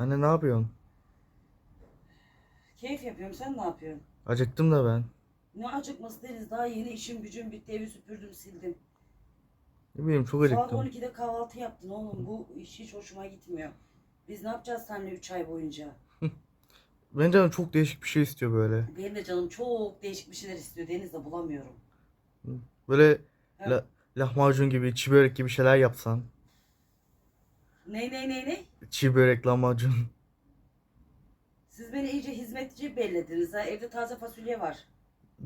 Anne ne yapıyorsun? Keyif yapıyorum. Sen ne yapıyorsun? Acıktım da ben. Ne acıkması Deniz. Daha yeni işim gücüm bitti. Evi süpürdüm sildim. Ne bileyim çok Saat acıktım. 12'de kahvaltı yaptın oğlum. Bu iş hiç hoşuma gitmiyor. Biz ne yapacağız seninle 3 ay boyunca? Benim canım çok değişik bir şey istiyor böyle. Benim de canım çok değişik bir şeyler istiyor. Deniz de bulamıyorum. Böyle Evet. la- lahmacun gibi, çiğ börek gibi şeyler yapsan. Ne ne ne ne? Çiğ börek, lahmacun. Siz beni iyice hizmetçi bellediniz ha. Evde taze fasulye var.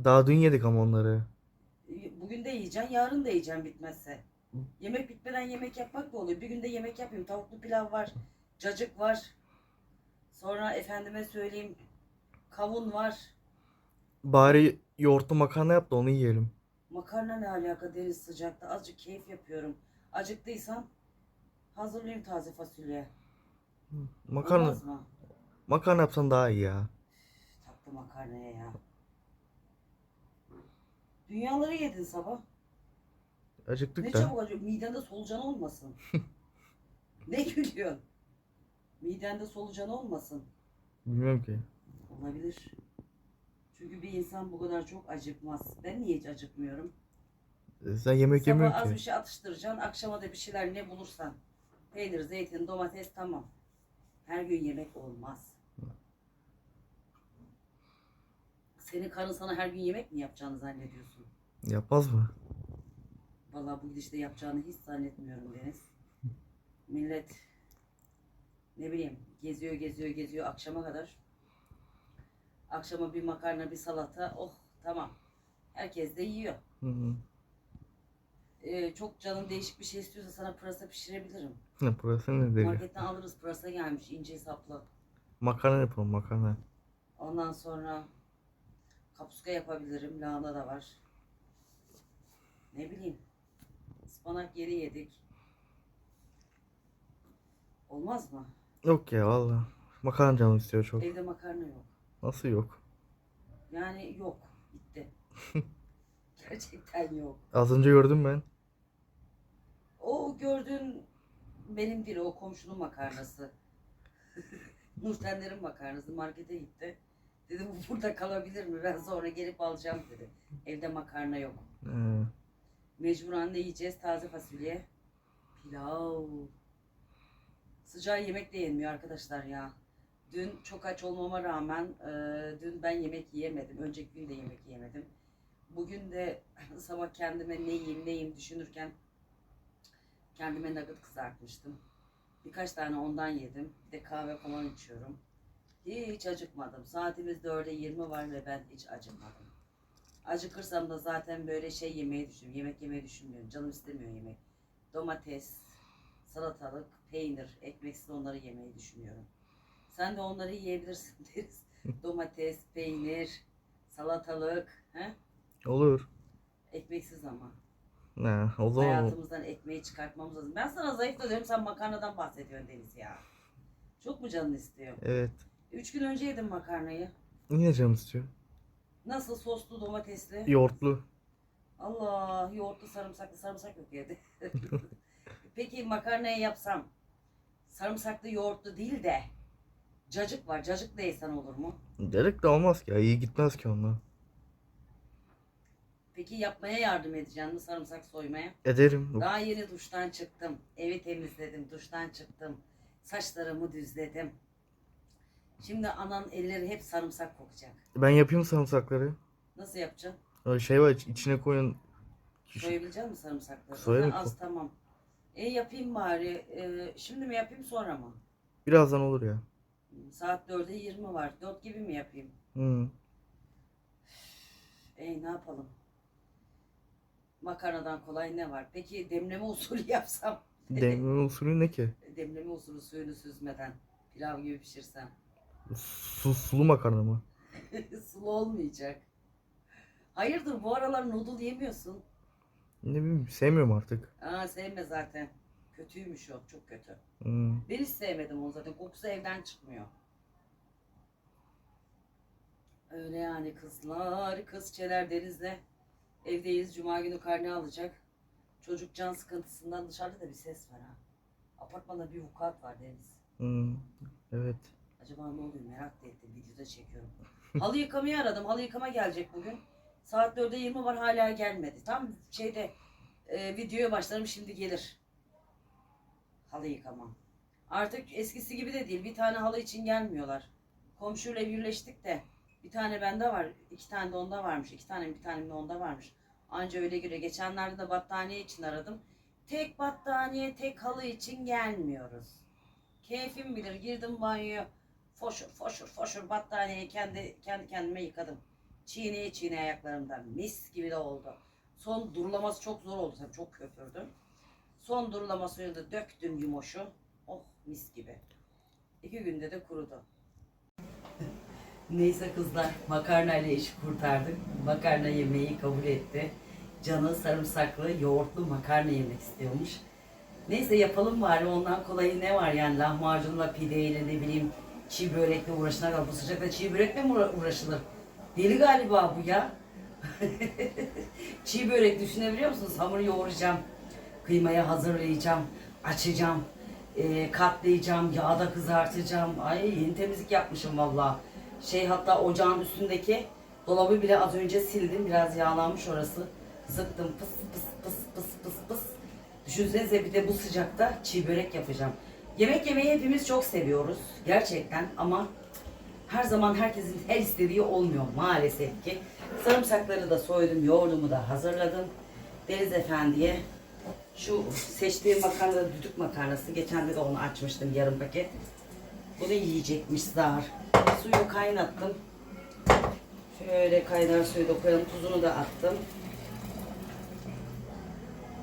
Daha dün yedik ama onları. Bugün de yiyeceksin, yarın da yiyeceksin bitmezse. Yemek bitmeden yemek yapmak da oluyor. Bir günde yemek yapayım. Tavuklu pilav var, cacık var. Sonra efendime söyleyeyim kavun var. Bari yoğurtlu makarna yap da onu yiyelim. Makarna ne alaka deniz sıcakta. Azıcık keyif yapıyorum. Acıktıysam hazırlayayım taze fasulye. Makarna, Olmaz mı? makarna yapsan daha iyi ya. Taktı makarnaya ya. Dünyaları yedin sabah. Acıktık Ne da. çabuk acıyor. Midende solucan olmasın. ne gülüyorsun? Midende solucan olmasın. Bilmiyorum ki. Olabilir. Çünkü bir insan bu kadar çok acıkmaz. Ben niye hiç acıkmıyorum? E, Sen yemek Sabah yemiyorsun az bir ki. şey atıştıracaksın. Akşama da bir şeyler ne bulursan. Peynir, zeytin, domates tamam. Her gün yemek olmaz. Senin karın sana her gün yemek mi yapacağını zannediyorsun? Yapmaz mı? Vallahi bu gidişte yapacağını hiç zannetmiyorum Deniz. Millet ne bileyim geziyor geziyor geziyor akşama kadar. Akşama bir makarna bir salata oh tamam. Herkes de yiyor. Hı hı. Ee, çok canın değişik bir şey istiyorsa sana pırasa pişirebilirim. Ne burası ne deli? Marketten alırız pırasa gelmiş ince saplı. Makarna yapalım makarna. Ondan sonra kapuska yapabilirim. Lahana da var. Ne bileyim. Ispanak yeri yedik. Olmaz mı? Yok ya valla. Makarna canım istiyor çok. Evde makarna yok. Nasıl yok? Yani yok. Bitti. Gerçekten yok. Az önce gördüm ben. O gördüğün benim değil o komşunun makarnası. Nurtenlerin makarnası markete gitti. Dedim bu burada kalabilir mi? Ben sonra gelip alacağım dedi. Evde makarna yok. Ee, Mecburen ne yiyeceğiz? Taze fasulye. Pilav. Sıcağı yemek de yenmiyor arkadaşlar ya. Dün çok aç olmama rağmen e, dün ben yemek yiyemedim. Önceki gün de yemek yiyemedim. Bugün de sabah kendime ne yiyeyim ne yiyeyim düşünürken kendime nugget kızartmıştım. Birkaç tane ondan yedim. Bir de kahve falan içiyorum. Hiç acıkmadım. Saatimiz 4'e 20 var ve ben hiç acıkmadım. Acıkırsam da zaten böyle şey yemeyi düşünüyorum. Yemek yemeyi düşünmüyorum. Canım istemiyor yemek. Domates, salatalık, peynir, ekmeksiz onları yemeyi düşünüyorum. Sen de onları yiyebilirsin deriz. Domates, peynir, salatalık, he? olur. ekmeksiz ama. Ne, o zaman Hayatımızdan ekmeği çıkartmamız lazım. Ben sana zayıf da diyorum sen makarnadan bahsediyorsun Deniz ya. Çok mu canın istiyor? evet. Üç gün önce yedim makarnayı. Yine canım istiyor. Nasıl soslu domatesli? Yoğurtlu. Allah yoğurtlu sarımsaklı sarımsak yok evde. Peki makarnayı yapsam sarımsaklı yoğurtlu değil de cacık var. Cacık da yesen olur mu? Gerek de olmaz ki iyi gitmez ki onunla. Peki yapmaya yardım edeceğim mi sarımsak soymaya? Ederim. Daha yeni duştan çıktım. Evi temizledim. Duştan çıktım. Saçlarımı düzledim. Şimdi anan elleri hep sarımsak kokacak. Ben yapayım sarımsakları. Nasıl yapacaksın? Şey var iç- içine koyun. Soyabilecek misin sarımsakları? Soyarım. Ha, Az tamam. E yapayım bari. E, şimdi mi yapayım sonra mı? Birazdan olur ya. Saat 4'e 20 var. 4 gibi mi yapayım? Hı. Ey ne yapalım? Makarnadan kolay ne var? Peki demleme usulü yapsam? Demleme usulü ne ki? demleme usulü suyunu süzmeden pilav gibi pişirsem. Su, sulu makarna mı? Sulu olmayacak. Hayırdır bu aralar noodle yemiyorsun? Ne bileyim sevmiyorum artık. Aa sevme zaten. Kötüymüş o. Çok kötü. Hı. Ben hiç sevmedim onu zaten. Kokusu evden çıkmıyor. Öyle yani kızlar, kızçeler denizde. Evdeyiz. Cuma günü karne alacak. Çocuk can sıkıntısından dışarıda da bir ses var ha. Apartmanda bir vukuat var Deniz. Hı. Evet. video çekiyorum. Halı yıkamayı aradım. Halı yıkama gelecek bugün. Saat 4'e 20 var hala gelmedi. Tam şeyde e, videoya başlarım şimdi gelir. Halı yıkama. Artık eskisi gibi de değil. Bir tane halı için gelmiyorlar. Komşuyla birleştik de bir tane bende var. iki tane de onda varmış. iki tane bir tane de onda varmış. Anca öyle göre. Geçenlerde de battaniye için aradım. Tek battaniye, tek halı için gelmiyoruz. Keyfim bilir. Girdim banyoya. Foşur, foşur, foşur battaniyeyi kendi, kendi kendime yıkadım. Çiğneye çiğneye ayaklarımdan. Mis gibi de oldu. Son durulaması çok zor oldu tabii. Çok köpürdüm. Son durulamasını da döktüm yumoşu. Oh mis gibi. İki günde de kurudu. Neyse kızlar makarnayla işi kurtardık. Makarna yemeği kabul etti. Canı sarımsaklı yoğurtlu makarna yemek istiyormuş. Neyse yapalım bari ondan kolayı ne var yani lahmacunla pideyle ne bileyim çiğ börekle uğraşına kadar. Bu sıcakta çiğ börekle mi uğra- uğraşılır? Deli galiba bu ya. çiğ börek düşünebiliyor musunuz? Hamur yoğuracağım. Kıymayı hazırlayacağım. Açacağım. e, katlayacağım. Yağda kızartacağım. Ay yeni temizlik yapmışım vallahi. Şey hatta ocağın üstündeki dolabı bile az önce sildim. Biraz yağlanmış orası. Sıktım pıs pıs pıs pıs pıs pıs. Düşünsenize bir de bu sıcakta çiğ börek yapacağım. Yemek yemeyi hepimiz çok seviyoruz. Gerçekten ama her zaman herkesin her istediği olmuyor maalesef ki. Sarımsakları da soydum, yoğurdumu da hazırladım. Deniz Efendi'ye şu seçtiğim makarna düdük makarnası. Geçen de onu açmıştım yarım paket. Bunu yiyecekmiş zar. Suyu kaynattım. Şöyle kaynar suyu da koyalım. Tuzunu da attım.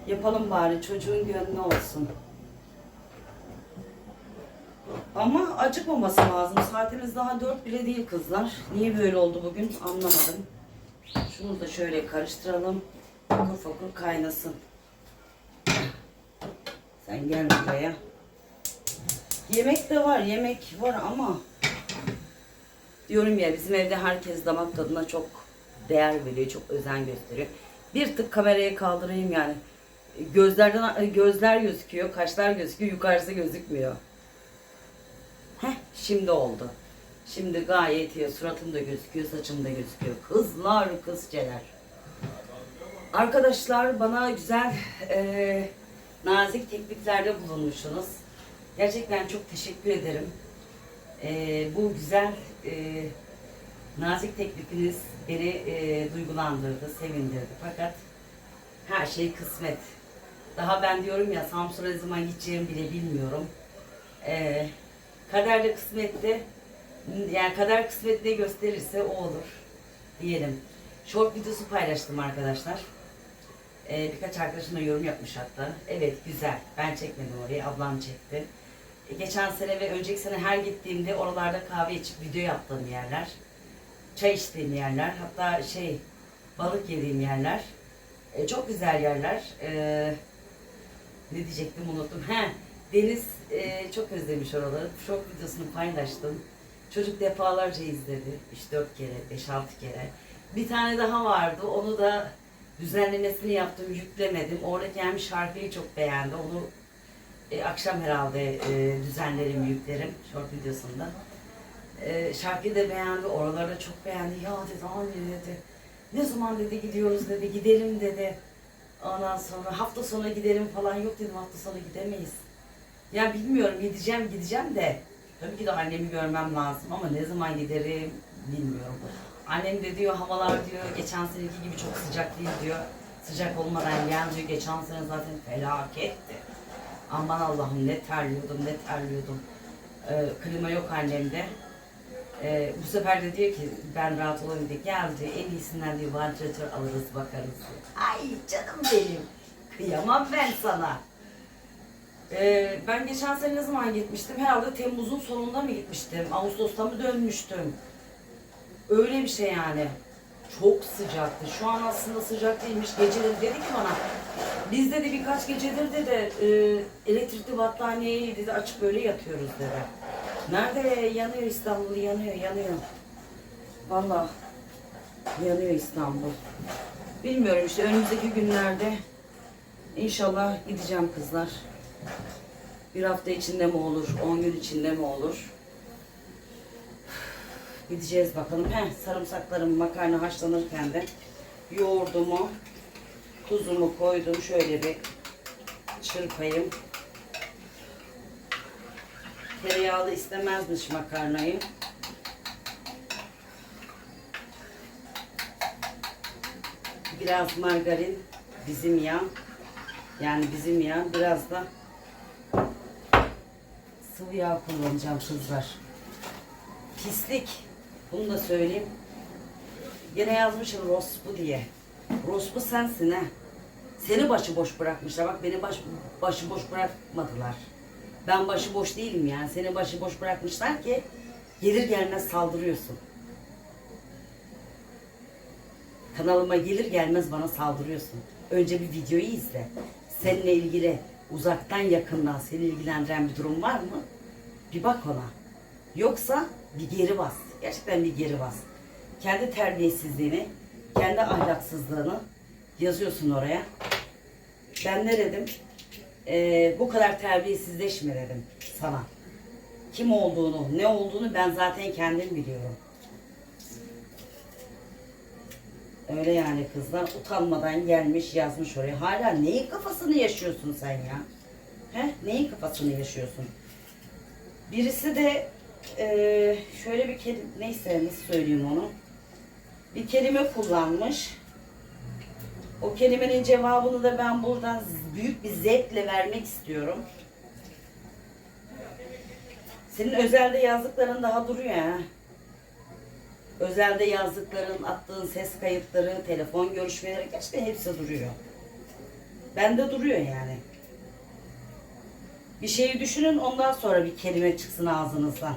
Yapalım bari çocuğun gönlü olsun. Ama acıkmaması lazım. Saatimiz daha dört bile değil kızlar. Niye böyle oldu bugün anlamadım. Şunu da şöyle karıştıralım. Fokur fokur kaynasın. Sen gel buraya. Yemek de var, yemek var ama diyorum ya bizim evde herkes damak tadına çok değer veriyor, çok özen gösteriyor. Bir tık kameraya kaldırayım yani. Gözlerden gözler gözüküyor, kaşlar gözüküyor, yukarısı gözükmüyor. Heh, şimdi oldu. Şimdi gayet iyi. Suratım da gözüküyor, saçım da gözüküyor. Kızlar, kızceler. Arkadaşlar bana güzel, e, nazik tekliflerde bulunmuşsunuz. Gerçekten çok teşekkür ederim. E, bu güzel, e, nazik teklifiniz beni e, duygulandırdı, sevindirdi. Fakat her şey kısmet. Daha ben diyorum ya Samsun'a ne zaman gideceğimi bile bilmiyorum. E, kaderde kısmette, yani kader kısmet ne gösterirse o olur diyelim. Short videosu paylaştım arkadaşlar. Ee, birkaç arkadaşım da yorum yapmış hatta. Evet güzel. Ben çekmedim orayı. Ablam çekti. Geçen sene ve önceki sene her gittiğimde oralarda kahve içip video yaptığım yerler. Çay içtiğim yerler. Hatta şey balık yediğim yerler. E, çok güzel yerler. E, ne diyecektim unuttum. He, Deniz e, çok özlemiş oraları. Short videosunu paylaştım. Çocuk defalarca izledi. 3-4 kere, 5-6 kere. Bir tane daha vardı. Onu da düzenlemesini yaptım, yüklemedim. Orada gelmiş şarkıyı çok beğendi. Onu e, akşam herhalde e, düzenlerim, yüklerim short videosunda. E, şarkıyı da beğendi, oraları çok beğendi. Ya dedi, anne dedi, ne zaman dedi gidiyoruz dedi, gidelim dedi. Ondan sonra hafta sonu gidelim falan yok dedim, hafta sonu gidemeyiz. Ya bilmiyorum, gideceğim gideceğim de tabii ki de annemi görmem lazım ama ne zaman giderim bilmiyorum. Annem de diyor havalar diyor geçen seneki gibi çok sıcak değil diyor. Sıcak olmadan gel diyor. Geçen sene zaten felaketti. Aman Allah'ım ne terliyordum ne terliyordum. Ee, klima yok annemde. Ee, bu sefer de diyor ki ben rahat olayım diye gel diyor en iyisinden diyor vantilatör alırız bakarız diyor. Ay canım benim. Kıyamam ben sana. Ee, ben geçen sene ne zaman gitmiştim? Herhalde Temmuz'un sonunda mı gitmiştim? Ağustos'ta mı dönmüştüm? Öyle bir şey yani. Çok sıcaktı. Şu an aslında sıcak değilmiş. Geceleri dedi ki bana. Biz dedi birkaç gecedir dedi e, elektrikli battaniyeyi dedi açıp böyle yatıyoruz dedi. Nerede yanıyor İstanbul yanıyor yanıyor. Vallahi yanıyor İstanbul. Bilmiyorum işte önümüzdeki günlerde inşallah gideceğim kızlar. Bir hafta içinde mi olur, on gün içinde mi olur? Gideceğiz bakalım. Heh, sarımsaklarım makarna haşlanırken de yoğurdumu, tuzumu koydum. Şöyle bir çırpayım. Tereyağlı istemezmiş makarnayı. Biraz margarin, bizim yağ. Yani bizim yağ. Biraz da sıvı yağ kullanacağım kızlar. Pislik. Bunu da söyleyeyim. Gene yazmışım rospu diye. Rospu sensin ha. Seni başıboş bırakmışlar. Bak beni baş, başıboş bırakmadılar. Ben başıboş değilim yani. Seni başıboş bırakmışlar ki gelir gelmez saldırıyorsun. Kanalıma gelir gelmez bana saldırıyorsun. Önce bir videoyu izle. Seninle ilgili uzaktan yakından seni ilgilendiren bir durum var mı? Bir bak ona. Yoksa bir geri bas. Gerçekten bir geri bas. Kendi terbiyesizliğini, kendi ahlaksızlığını yazıyorsun oraya. Ben ne dedim? Ee, bu kadar terbiyesizleşme dedim sana. Kim olduğunu, ne olduğunu ben zaten kendim biliyorum. Öyle yani kızlar utanmadan gelmiş yazmış oraya. Hala neyin kafasını yaşıyorsun sen ya? He? Neyin kafasını yaşıyorsun? Birisi de eee, şöyle bir kelime, neyse nasıl söyleyeyim onu. Bir kelime kullanmış. O kelimenin cevabını da ben buradan büyük bir zevkle vermek istiyorum. Senin özelde yazdıkların daha duruyor ha. Özelde yazdıkların, attığın ses kayıtları, telefon görüşmeleri gerçekten hepsi duruyor. Bende duruyor yani. Bir şeyi düşünün ondan sonra bir kelime çıksın ağzınızdan.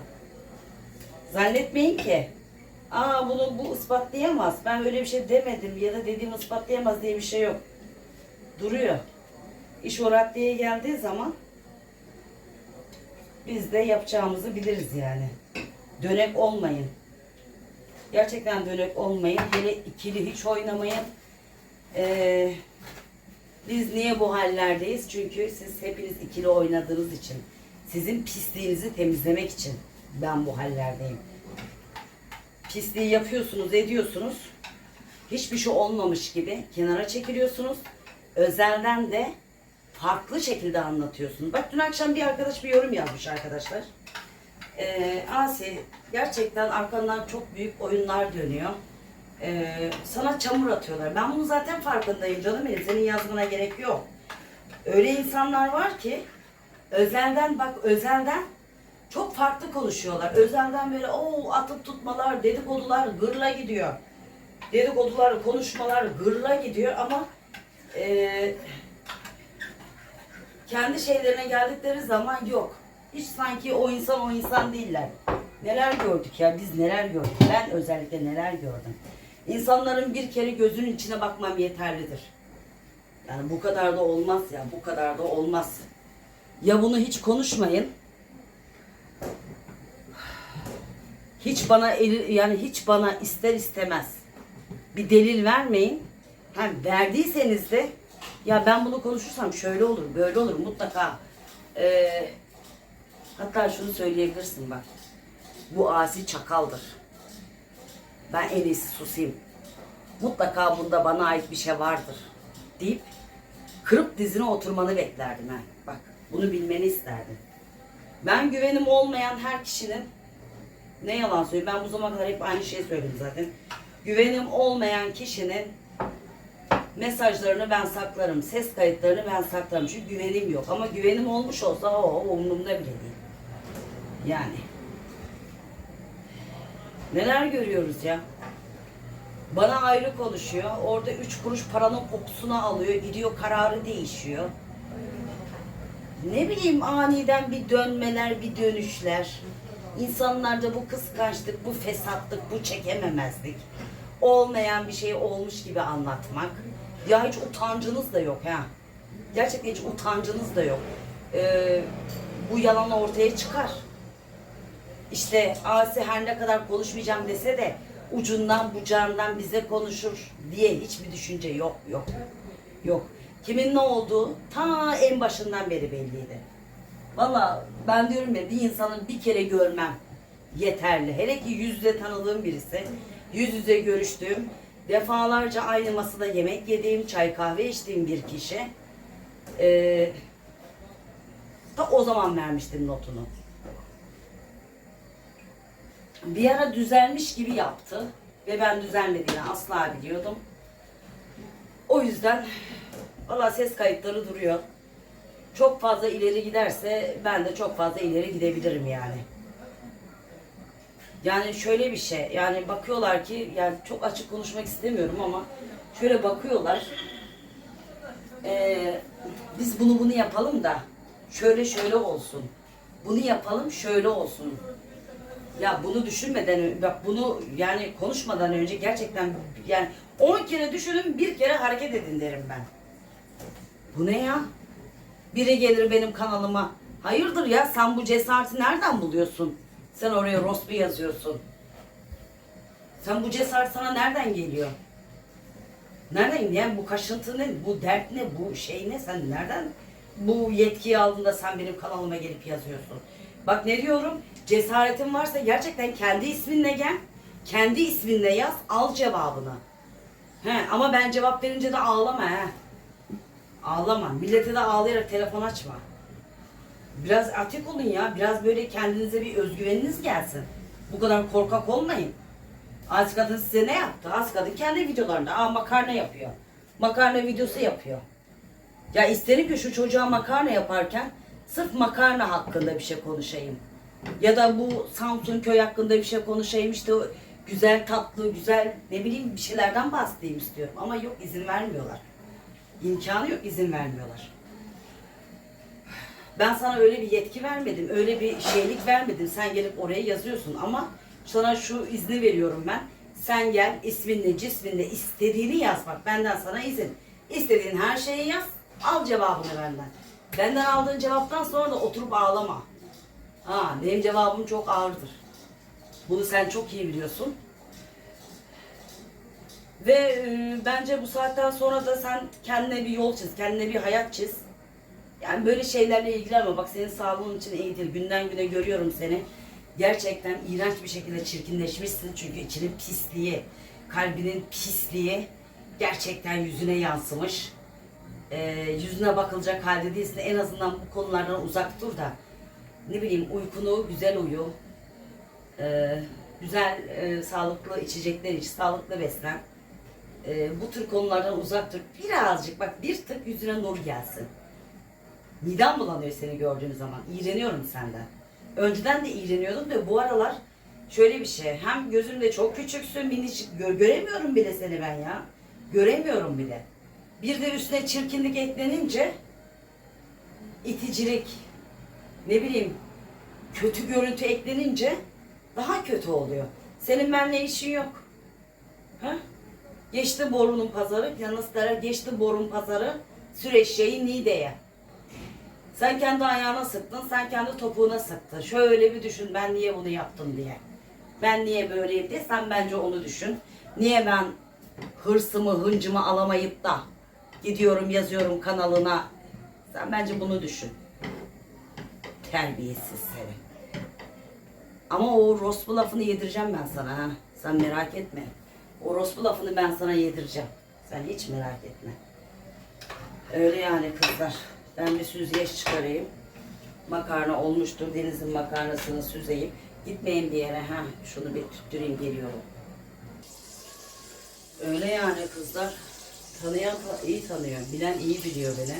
Zannetmeyin ki aa bunu bu ispatlayamaz. Ben öyle bir şey demedim ya da dediğim ispatlayamaz diye bir şey yok. Duruyor. İş o raddeye geldiği zaman biz de yapacağımızı biliriz yani. Dönek olmayın. Gerçekten dönek olmayın. Hele ikili hiç oynamayın. Ee, biz niye bu hallerdeyiz? Çünkü siz hepiniz ikili oynadığınız için. Sizin pisliğinizi temizlemek için ben bu hallerdeyim. Pisliği yapıyorsunuz, ediyorsunuz. Hiçbir şey olmamış gibi kenara çekiliyorsunuz. Özelden de farklı şekilde anlatıyorsunuz. Bak dün akşam bir arkadaş bir yorum yazmış arkadaşlar. Ee, Asi gerçekten arkandan çok büyük oyunlar dönüyor. Ee, sana çamur atıyorlar. Ben bunu zaten farkındayım canım. Senin yazmana gerek yok. Öyle insanlar var ki özelden bak özelden çok farklı konuşuyorlar. Özelden böyle o atıp tutmalar, dedikodular gırla gidiyor. Dedikodular, konuşmalar gırla gidiyor ama eee kendi şeylerine geldikleri zaman yok. Hiç sanki o insan o insan değiller. Neler gördük ya biz neler gördük. Ben özellikle neler gördüm. İnsanların bir kere gözünün içine bakmam yeterlidir. Yani bu kadar da olmaz ya bu kadar da olmaz. Ya bunu hiç konuşmayın. Hiç bana eli- yani hiç bana ister istemez bir delil vermeyin. Ha, verdiyseniz de ya ben bunu konuşursam şöyle olur, böyle olur mutlaka. Ee, hatta şunu söyleyebilirsin bak. Bu asi çakaldır. Ben en iyisi susayım. Mutlaka bunda bana ait bir şey vardır deyip kırıp dizine oturmanı beklerdim ha. Bak bunu bilmeni isterdim. Ben güvenim olmayan her kişinin ne yalan söyleyeyim ben bu zamana kadar hep aynı şeyi söyledim zaten. Güvenim olmayan kişinin mesajlarını ben saklarım. Ses kayıtlarını ben saklarım. Çünkü güvenim yok. Ama güvenim olmuş olsa o umurumda bile değil. Yani. Neler görüyoruz ya? Bana ayrı konuşuyor. Orada üç kuruş paranın kokusunu alıyor. Gidiyor kararı değişiyor. Ne bileyim aniden bir dönmeler, bir dönüşler. İnsanlarda bu kıskançlık, bu fesatlık, bu çekememezlik. Olmayan bir şey olmuş gibi anlatmak. Ya hiç utancınız da yok ha. Gerçekten hiç utancınız da yok. Ee, bu yalan ortaya çıkar. İşte Asi her ne kadar konuşmayacağım dese de ucundan bucağından bize konuşur diye hiçbir düşünce yok yok. Yok. Kimin ne olduğu ta en başından beri belliydi. Valla ben diyorum ya bir insanın bir kere görmem yeterli. Hele ki yüz yüze tanıdığım birisi, yüz yüze görüştüğüm, defalarca aynı masada yemek yediğim, çay kahve içtiğim bir kişi. Ee, ta o zaman vermiştim notunu. Bir ara düzelmiş gibi yaptı ve ben düzelmediğini asla biliyordum. O yüzden valla ses kayıtları duruyor. Çok fazla ileri giderse ben de çok fazla ileri gidebilirim yani. Yani şöyle bir şey, yani bakıyorlar ki, yani çok açık konuşmak istemiyorum ama şöyle bakıyorlar. Ee, biz bunu bunu yapalım da şöyle şöyle olsun. Bunu yapalım şöyle olsun. Ya bunu düşünmeden bak bunu yani konuşmadan önce gerçekten yani 10 kere düşünün bir kere hareket edin derim ben. Bu ne ya? Biri gelir benim kanalıma. Hayırdır ya sen bu cesareti nereden buluyorsun? Sen oraya rospi yazıyorsun. Sen bu cesaret sana nereden geliyor? Nereden yani bu kaşıntı ne? Bu dert ne? Bu şey ne? Sen nereden bu yetkiyi aldın da sen benim kanalıma gelip yazıyorsun? Bak ne diyorum? Cesaretin varsa gerçekten kendi isminle gel. Kendi isminle yaz. Al cevabını. He, ama ben cevap verince de ağlama he. Ağlama. Millete de ağlayarak telefon açma. Biraz atik olun ya. Biraz böyle kendinize bir özgüveniniz gelsin. Bu kadar korkak olmayın. Az kadın size ne yaptı? Az kadın kendi videolarında aa makarna yapıyor. Makarna videosu yapıyor. Ya isterim ki şu çocuğa makarna yaparken sırf makarna hakkında bir şey konuşayım. Ya da bu Samsun köy hakkında bir şey konuşayım işte güzel tatlı güzel ne bileyim bir şeylerden bahsedeyim istiyorum. Ama yok izin vermiyorlar. İmkanı yok izin vermiyorlar. Ben sana öyle bir yetki vermedim, öyle bir şeylik vermedim. Sen gelip oraya yazıyorsun ama sana şu izni veriyorum ben. Sen gel isminle, cisminle istediğini yaz bak. Benden sana izin. İstediğin her şeyi yaz. Al cevabını benden. Benden aldığın cevaptan sonra da oturup ağlama. Ha, benim cevabım çok ağırdır. Bunu sen çok iyi biliyorsun. Ve e, bence bu saatten sonra da sen kendine bir yol çiz, kendine bir hayat çiz. Yani böyle şeylerle ilgilenme. Bak senin sağlığın için iyidir. Günden güne görüyorum seni. Gerçekten iğrenç bir şekilde çirkinleşmişsin. Çünkü içinin pisliği, kalbinin pisliği gerçekten yüzüne yansımış. Ee, yüzüne bakılacak halde değilsin. En azından bu konulardan uzak dur da ne bileyim uykunu güzel uyu. Ee, güzel, e, sağlıklı içecekler iç, sağlıklı beslen. Ee, bu tür konulardan uzak dur. Birazcık bak bir tık yüzüne nur gelsin. Midem bulanıyor seni gördüğüm zaman. İğreniyorum senden. Önceden de iğreniyordum da bu aralar şöyle bir şey. Hem gözümde çok küçüksün, minicik gö- göremiyorum bile seni ben ya. Göremiyorum bile. Bir de üstüne çirkinlik eklenince iticilik, ne bileyim kötü görüntü eklenince daha kötü oluyor. Senin benimle işin yok. Ha? Geçti borunun pazarı, yanıslara geçti borun pazarı, süreçeyi Niğde'ye. Sen kendi ayağına sıktın, sen kendi topuğuna sıktın. Şöyle bir düşün, ben niye bunu yaptım diye. Ben niye böyleyim diye, sen bence onu düşün. Niye ben hırsımı, hıncımı alamayıp da gidiyorum yazıyorum kanalına. Sen bence bunu düşün. Terbiyesiz seni. Ama o rospu lafını yedireceğim ben sana ha. Sen merak etme. O rospu lafını ben sana yedireceğim. Sen hiç merak etme. Öyle yani kızlar. Ben bir süzgeç çıkarayım. Makarna olmuştur. Deniz'in makarnasını süzeyim. Gitmeyin bir yere. Ha, şunu bir tüttüreyim geliyorum. Öyle yani kızlar. Tanıyan ta- iyi tanıyor. Bilen iyi biliyor beni.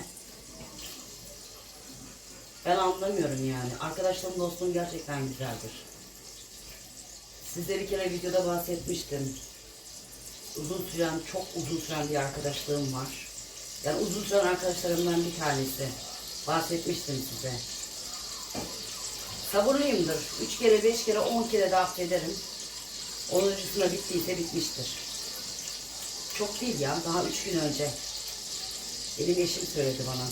Ben anlamıyorum yani. Arkadaşlarım dostum gerçekten güzeldir. Size bir kere videoda bahsetmiştim. Uzun süren, çok uzun süren bir arkadaşlığım var. Yani uzun süren arkadaşlarımdan bir tanesi. Bahsetmiştim size. Sabırlıyımdır. Üç kere, beş kere, on kere de affederim. Onuncusuna bittiyse bitmiştir. Çok değil ya. Daha üç gün önce. Benim eşim söyledi bana.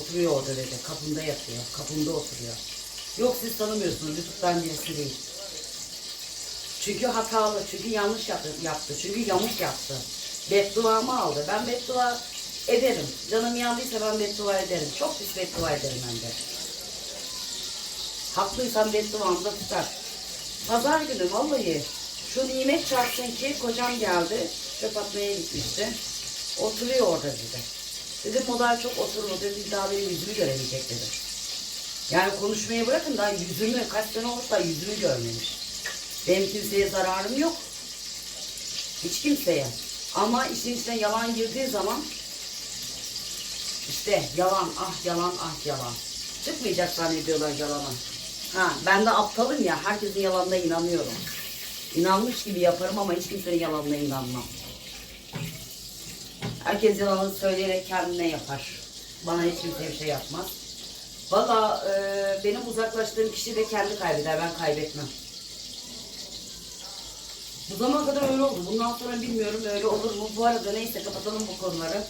Oturuyor orada dedi. Kapımda yatıyor. Kapımda oturuyor. Yok siz tanımıyorsunuz. YouTube'dan birisi değil. Çünkü hatalı, çünkü yanlış yaptı, yaptı, çünkü yamuk yaptı. Bedduamı aldı. Ben beddua ederim. Canım yandıysa ben beddua ederim. Çok pis beddua ederim hem de. Haklıysam bedduamda tutar. Pazar günü vallahi. Şu nimet çarpsın ki kocam geldi. Çöp atmaya gitmişti. Oturuyor orada dedi. Dedim o daha çok oturma dedim daha benim yüzümü göremeyecek dedim. Yani konuşmayı bırakın daha yüzümü kaç sene olmuş da yüzümü görmemiş. Benim kimseye zararım yok. Hiç kimseye. Ama işin içine yalan girdiği zaman işte yalan, ah yalan, ah yalan. Çıkmayacak zannediyorlar yalana. Ha, ben de aptalım ya, herkesin yalanına inanıyorum. İnanmış gibi yaparım ama hiç kimsenin yalanına inanmam. Herkes yalanı söyleyerek kendine yapar. Bana hiç kimse bir şey yapmaz. Valla e, benim uzaklaştığım kişi de kendi kaybeder, ben kaybetmem. Bu zamana kadar öyle oldu. Bundan sonra bilmiyorum öyle olur mu? Bu arada neyse kapatalım bu konuları.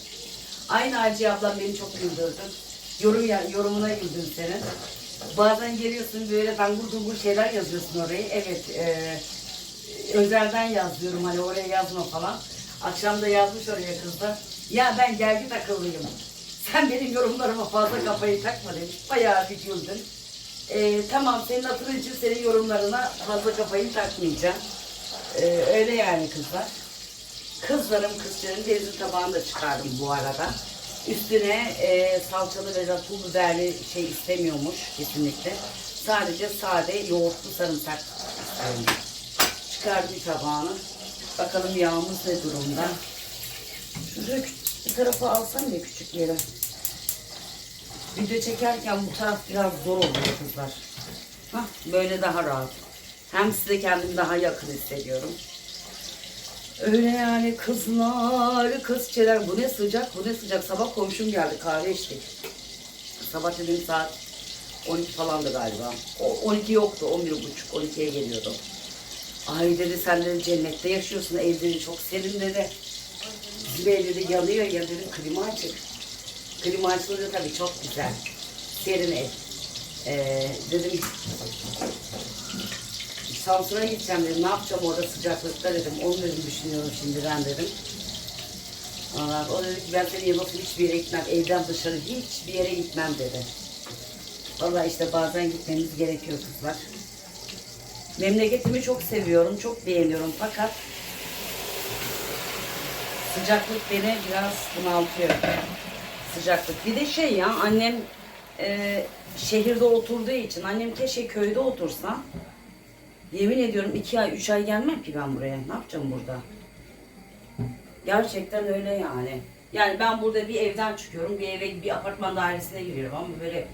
Aynı Hacı ablam beni çok güldürdü. Yorum ya, yorumuna güldüm senin. Bazen geliyorsun böyle dangur dungur şeyler yazıyorsun oraya. Evet, e, özelden yazıyorum hani oraya yazma falan. Akşam da yazmış oraya kız da. Ya ben gergin akıllıyım. Sen benim yorumlarıma fazla kafayı takma demiş. Bayağı bir güldün. E, tamam senin hatırın için senin yorumlarına fazla kafayı takmayacağım. E, öyle yani kızlar. Kızlarım kızların denizin tabağını da çıkardım bu arada. Üstüne e, salçalı ve pul biberli şey istemiyormuş kesinlikle. Sadece sade yoğurtlu sarımsak istiyorum. Çıkardım tabağını. Bakalım yağımız ne durumda. Şurada bir tarafa alsam ya küçük yere. Video çekerken bu taraf biraz zor oluyor kızlar. Hah, böyle daha rahat. Hem size kendimi daha yakın hissediyorum. Öyle yani kızlar, kızçeler. Bu ne sıcak, bu ne sıcak. Sabah komşum geldi, kahve içtik. Sabah dediğim saat 12 falandı galiba. O 12 yoktu, 11 buçuk, 12'ye geliyordu. Ay dedi sen dedi cennette yaşıyorsun, ev dedi çok serin dedi. Bizim ev dedi yanıyor ya dedim klima açık. Klima açılınca tabii çok güzel. Serin ev. Ee, dedim Samsun'a gideceğim dedim. Ne yapacağım orada sıcaklıkta dedim. Onu dedim düşünüyorum şimdiden dedim. Sonra o dedi ki ben seni yılmasın hiçbir yere gitmem. Evden dışarı hiçbir yere gitmem dedi. Vallahi işte bazen gitmemiz gerekiyor kızlar. Memleketimi çok seviyorum, çok beğeniyorum fakat sıcaklık beni biraz bunaltıyor. Sıcaklık. Bir de şey ya annem e, şehirde oturduğu için annem keşke köyde otursa. Yemin ediyorum iki ay, üç ay gelmem ki ben buraya. Ne yapacağım burada? Gerçekten öyle yani. Yani ben burada bir evden çıkıyorum, bir eve, bir apartman dairesine giriyorum ama böyle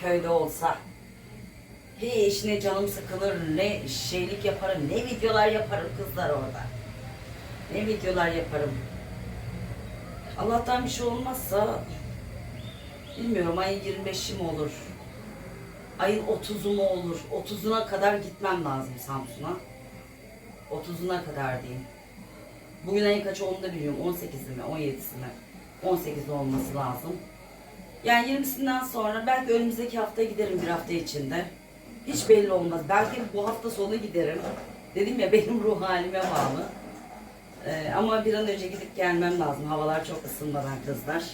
köyde olsa hiç ne canım sıkılır, ne şeylik yaparım, ne videolar yaparım kızlar orada. Ne videolar yaparım. Allah'tan bir şey olmazsa bilmiyorum ayın 25'i mi olur? Ayın 30'u mu olur? 30'una kadar gitmem lazım Samsun'a. 30'una kadar diyeyim. Bugün ayın kaçı onu da biliyorum. 18'i mi? 17'si mi? 18'i olması lazım. Yani 20'sinden sonra belki önümüzdeki hafta giderim bir hafta içinde. Hiç belli olmaz. Belki bu hafta sonu giderim. Dedim ya benim ruh halime bağlı. Ee, ama bir an önce gidip gelmem lazım. Havalar çok ısınmadan kızlar.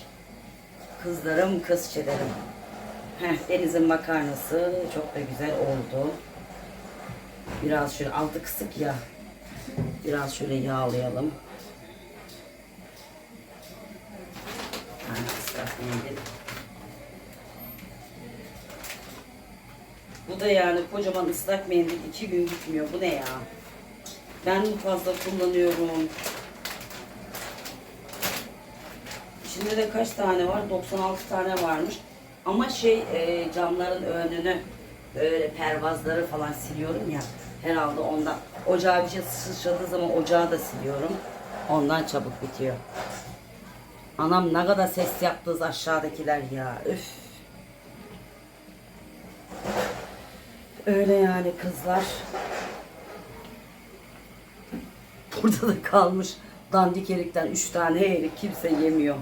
Kızlarım, kız çelerim. Heh, denizin makarnası çok da güzel oldu. Biraz şöyle altı kısık ya. Biraz şöyle yağlayalım. Bu da yani kocaman ıslak mendil iki gün gitmiyor. Bu ne ya? Ben mi fazla kullanıyorum? İçinde de kaç tane var? 96 tane varmış. Ama şey e, camların önünü böyle pervazları falan siliyorum ya. Herhalde ondan. Ocağa bir şey sıçradığı zaman ocağı da siliyorum. Ondan çabuk bitiyor. Anam ne kadar ses yaptınız aşağıdakiler ya. Üf. Öyle yani kızlar. Burada da kalmış dandik erikten üç tane erik kimse yemiyor.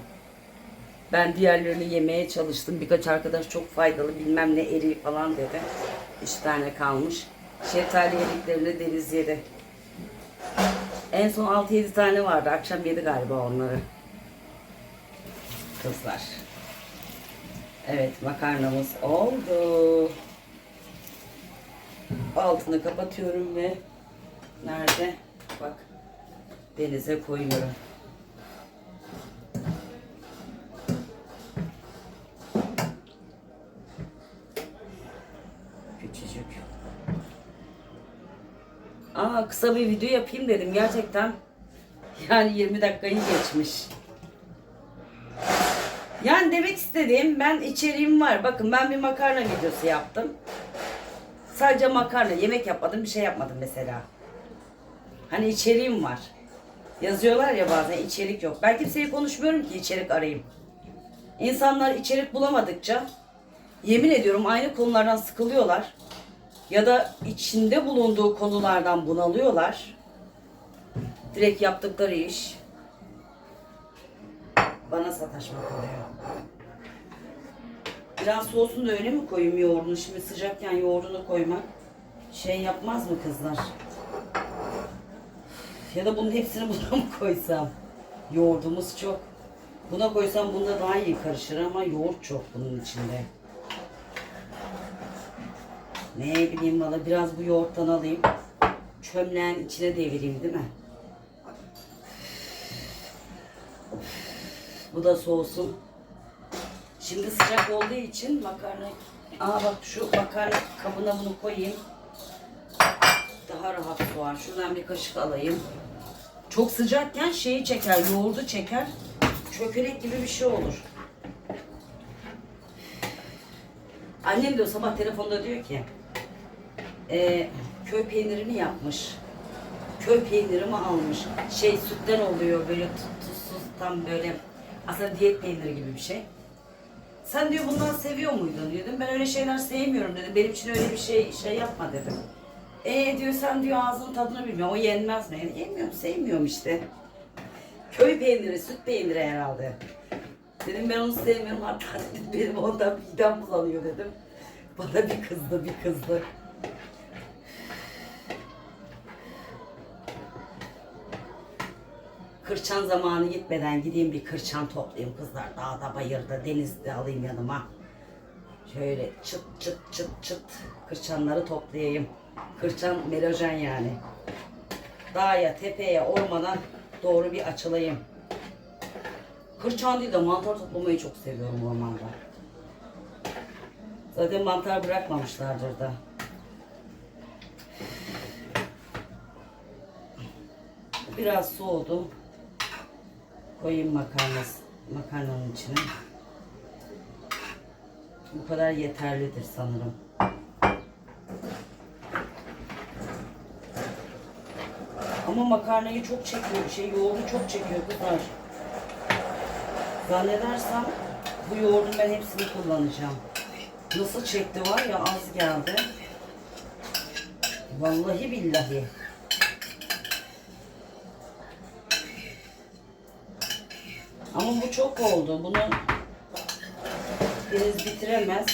Ben diğerlerini yemeye çalıştım. Birkaç arkadaş çok faydalı bilmem ne eriği falan dedi. Üç tane kalmış. Şeftali eriklerini deniz yedi. En son 6-7 tane vardı. Akşam yedi galiba onları. Kızlar. Evet makarnamız oldu. Altını kapatıyorum ve nerede? Bak denize koyuyorum. Aa kısa bir video yapayım dedim gerçekten. Yani 20 dakikayı geçmiş. Yani demek istediğim ben içeriğim var. Bakın ben bir makarna videosu yaptım. Sadece makarna, yemek yapmadım, bir şey yapmadım mesela. Hani içeriğim var. Yazıyorlar ya bazen içerik yok. Ben kimseye konuşmuyorum ki içerik arayayım. İnsanlar içerik bulamadıkça yemin ediyorum aynı konulardan sıkılıyorlar. Ya da içinde bulunduğu konulardan bunalıyorlar. Direkt yaptıkları iş bana sataşmak oluyor. Biraz soğusun da öyle mi koyayım yoğurdunu? Şimdi sıcakken yoğurdunu koymak şey yapmaz mı kızlar? Ya da bunun hepsini buna mı koysam? Yoğurdumuz çok. Buna koysam bunda daha iyi karışır ama yoğurt çok bunun içinde. Ne bileyim valla biraz bu yoğurttan alayım. Çömleğin içine devireyim değil mi? Bu da soğusun. Şimdi sıcak olduğu için makarna... Aa bak şu makarna kabına bunu koyayım. Daha rahat soğar. Şuradan bir kaşık alayım. Çok sıcakken şeyi çeker, yoğurdu çeker. Çökelek gibi bir şey olur. Annem diyor sabah telefonda diyor ki e, köy peynirini yapmış. Köy peynirimi almış. Şey sütten oluyor böyle tuz- tuzsuz tam böyle aslında diyet peyniri gibi bir şey. Sen diyor bundan seviyor muydun dedim. Ben öyle şeyler sevmiyorum dedim. Benim için öyle bir şey şey yapma dedim. E diyor sen diyor ağzının tadını bilmiyor. O yenmez mi? Yani yemiyorum, sevmiyorum işte. Köy peyniri, süt peyniri herhalde. Dedim ben onu sevmiyorum hatta dedim benim ondan midem bulanıyor dedim. Bana bir kızdı, bir kızdı. Kırçan zamanı gitmeden gideyim bir kırçan toplayayım kızlar. Dağda, bayırda, denizde alayım yanıma. Şöyle çıt çıt çıt çıt kırçanları toplayayım. Kırçan melojen yani. Dağa, tepeye, ormana doğru bir açılayım. Kırçan değil de mantar toplamayı çok seviyorum ormanda. Zaten mantar bırakmamışlardır da. Biraz soğudu. Koyayım makarnası, makarnanın içine. Bu kadar yeterlidir sanırım. Ama makarnayı çok çekiyor, şey yoğurdu çok çekiyor kızlar. Zannedersem bu yoğurdun ben hepsini kullanacağım. Nasıl çekti var ya az geldi. Vallahi billahi. Ama bu çok oldu. Bunu Deniz bitiremez.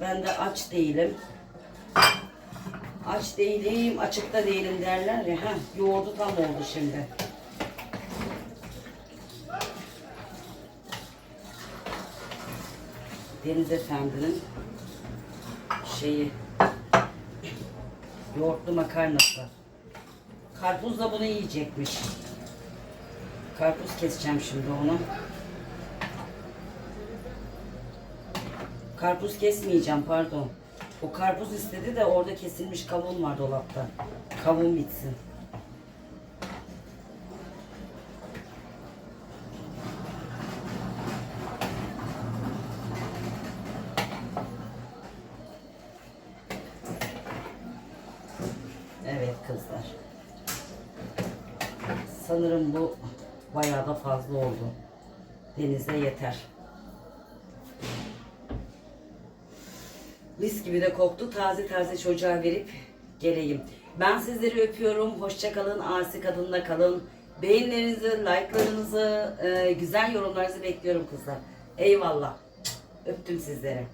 Ben de aç değilim. Aç değilim, açıkta değilim derler ya. Heh, yoğurdu tam oldu şimdi. Deniz Efendi'nin şeyi yoğurtlu makarnası. Karpuz da bunu yiyecekmiş. Karpuz keseceğim şimdi onu. Karpuz kesmeyeceğim pardon. O karpuz istedi de orada kesilmiş kavun var dolapta. Kavun bitsin. Evet kızlar. Sanırım bu bayağı da fazla oldu. Denize yeter. Mis gibi de koktu. Taze taze çocuğa verip geleyim. Ben sizleri öpüyorum. Hoşça kalın. Asi kadınla kalın. Beğenilerinizi, like'larınızı, e, güzel yorumlarınızı bekliyorum kızlar. Eyvallah. Öptüm sizleri.